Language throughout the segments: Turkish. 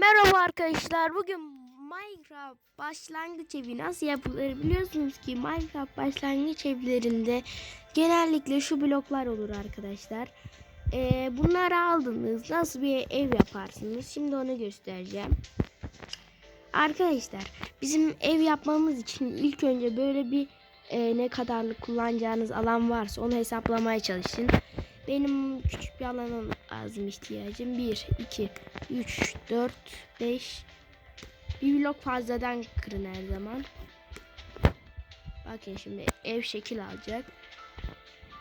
merhaba arkadaşlar. Bugün Minecraft başlangıç evi nasıl yapılır biliyorsunuz ki Minecraft başlangıç evlerinde genellikle şu bloklar olur arkadaşlar. Ee, bunları aldınız. Nasıl bir ev yaparsınız? Şimdi onu göstereceğim. Arkadaşlar bizim ev yapmamız için ilk önce böyle bir e, ne kadarlık kullanacağınız alan varsa onu hesaplamaya çalışın. Benim küçük bir alana lazım ihtiyacım. 1, 2, 3, 4, 5. Bir blok fazladan kırın her zaman. Bakın şimdi ev şekil alacak.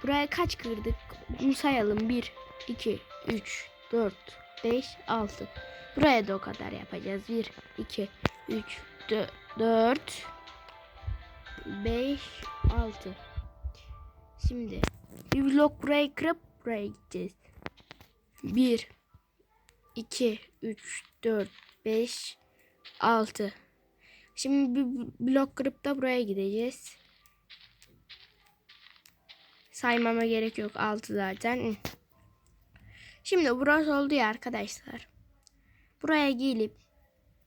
Buraya kaç kırdık? Bunu sayalım. 1, 2, 3, 4, 5, 6. Buraya da o kadar yapacağız. 1, 2, 3, 4, 5, 6. Şimdi bir blok burayı kırıp buraya gideceğiz. 1 2 3 4 5 6 Şimdi bir blok kırıp da buraya gideceğiz. Saymama gerek yok. 6 zaten. Şimdi burası oldu ya arkadaşlar. Buraya gelip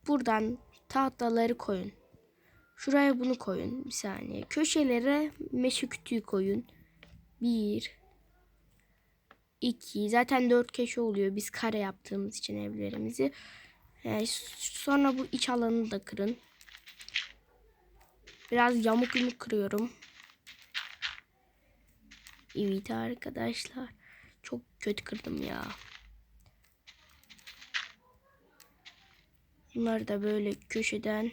buradan tahtaları koyun. Şuraya bunu koyun. Bir saniye. Köşelere meşe kütüğü koyun. 1 2 zaten 4 köşe oluyor biz kare yaptığımız için evlerimizi. Yani sonra bu iç alanı da kırın. Biraz yamuk yumuk kırıyorum. Evet arkadaşlar. Çok kötü kırdım ya. Bunları da böyle köşeden.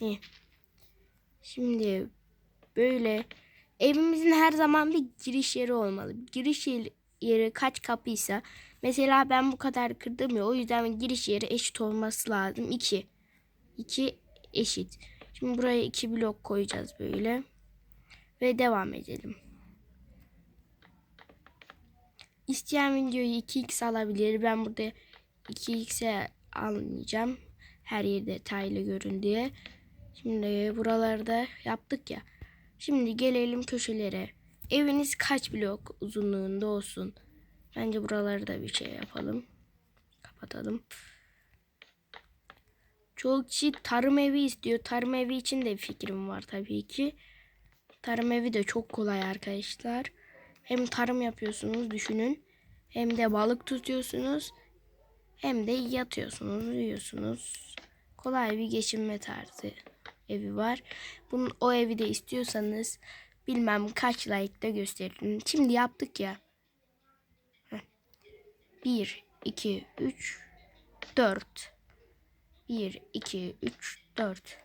İyi. Şimdi böyle evimizin her zaman bir giriş yeri olmalı. Giriş yeri kaç kapıysa mesela ben bu kadar kırdım ya o yüzden giriş yeri eşit olması lazım. 2. 2 eşit. Şimdi buraya 2 blok koyacağız böyle. Ve devam edelim. İsteyen videoyu 2x alabilir. Ben burada 2x'e almayacağım. Her yer detaylı görün diye. Şimdi buralarda yaptık ya. Şimdi gelelim köşelere. Eviniz kaç blok uzunluğunda olsun? Bence buraları da bir şey yapalım. Kapatalım. Çok kişi tarım evi istiyor. Tarım evi için de fikrim var tabii ki. Tarım evi de çok kolay arkadaşlar. Hem tarım yapıyorsunuz düşünün. Hem de balık tutuyorsunuz. Hem de yatıyorsunuz, uyuyorsunuz. Kolay bir geçinme tarzı evi var. Bunun o evi de istiyorsanız bilmem kaç like'da gösterin. Şimdi yaptık ya. 1 2 3 4 1 2 3 4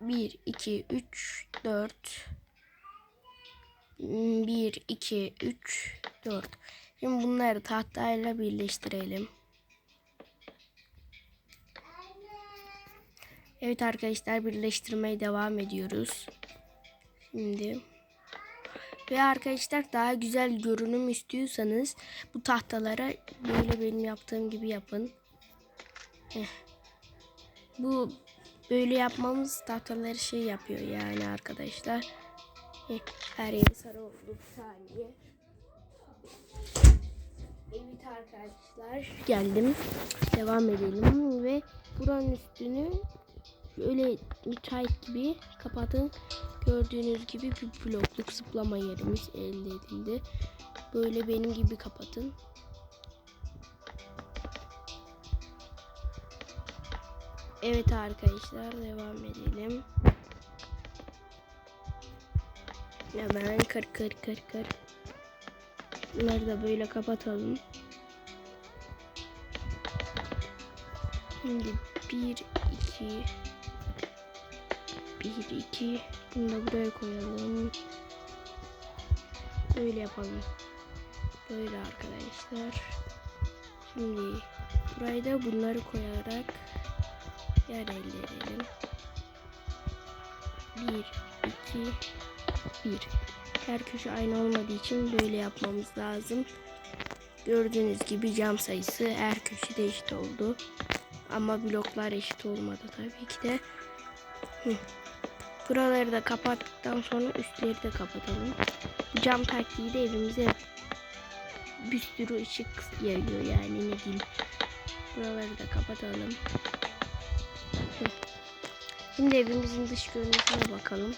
1 2 3 4 1 2 3 4 Şimdi bunları tahtayla birleştirelim. Evet arkadaşlar birleştirmeye devam ediyoruz. Şimdi ve arkadaşlar daha güzel görünüm istiyorsanız bu tahtalara böyle benim yaptığım gibi yapın. Heh. Bu böyle yapmamız tahtaları şey yapıyor yani arkadaşlar. Heh. Her yeri sarı oldu bir saniye. Evet arkadaşlar geldim. Devam edelim ve buranın üstünü Böyle müteahhit gibi kapatın. Gördüğünüz gibi bir blokluk zıplama yerimiz elde edildi. Böyle benim gibi kapatın. Evet arkadaşlar devam edelim. Hemen kır kır kır kır. Bunları da böyle kapatalım. Şimdi bir iki 1 2 bunu da buraya koyalım. Böyle yapalım. Böyle arkadaşlar. Şimdi buraya da bunları koyarak yer elde edelim. 1 2 1 Her köşe aynı olmadığı için böyle yapmamız lazım. Gördüğünüz gibi cam sayısı her köşede eşit oldu. Ama bloklar eşit olmadı tabii ki de. Hı. Buraları da kapattıktan sonra üstleri de kapatalım. Cam taktiği de evimize bir sürü ışık yayıyor yani ne diyeyim. Buraları da kapatalım. Şimdi evimizin dış görünüşüne bakalım.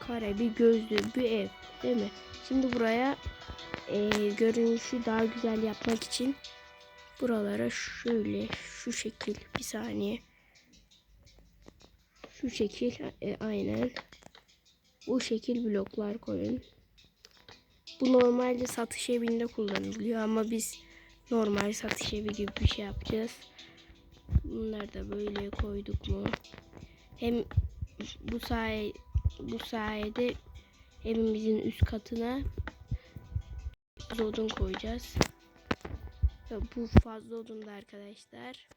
Kare bir gözlü bir ev değil mi? Şimdi buraya e, görünüşü daha güzel yapmak için buralara şöyle şu şekil bir saniye. Şu şekil e, aynen. Bu şekil bloklar koyun. Bu normalde satış evinde kullanılıyor ama biz normal satış evi gibi bir şey yapacağız. Bunları da böyle koyduk mu? Hem bu say bu sayede evimizin üst katına odun koyacağız. Bu fazla odun da arkadaşlar.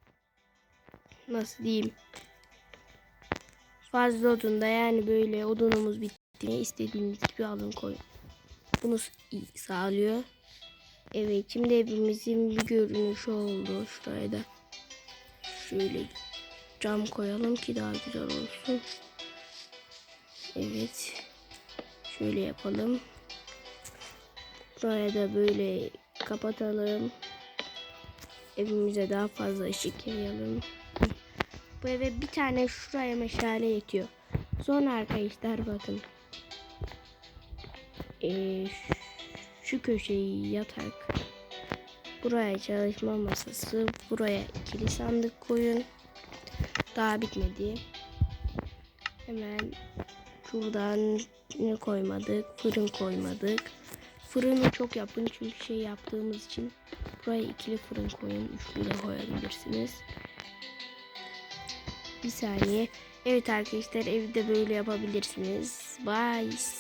Nasıl diyeyim? Fazla odun da yani böyle odunumuz bittiğinde istediğimiz gibi alın koyun. Bunu sağlıyor. Evet şimdi evimizin bir görünüşü oldu. Şuraya da şöyle cam koyalım ki daha güzel olsun. Evet. Şöyle yapalım. Buraya da böyle kapatalım. Evimize daha fazla ışık yayalım. Bu eve bir tane şuraya meşale yetiyor. Sonra arkadaşlar bakın. Ee, şu- köşeyi yatak. Buraya çalışma masası. Buraya ikili sandık koyun. Daha bitmedi. Hemen şuradan ne koymadık? Fırın koymadık. Fırını çok yapın çünkü şey yaptığımız için buraya ikili fırın koyun. Üçlü de koyabilirsiniz. Bir saniye. Evet arkadaşlar evde böyle yapabilirsiniz. Bye.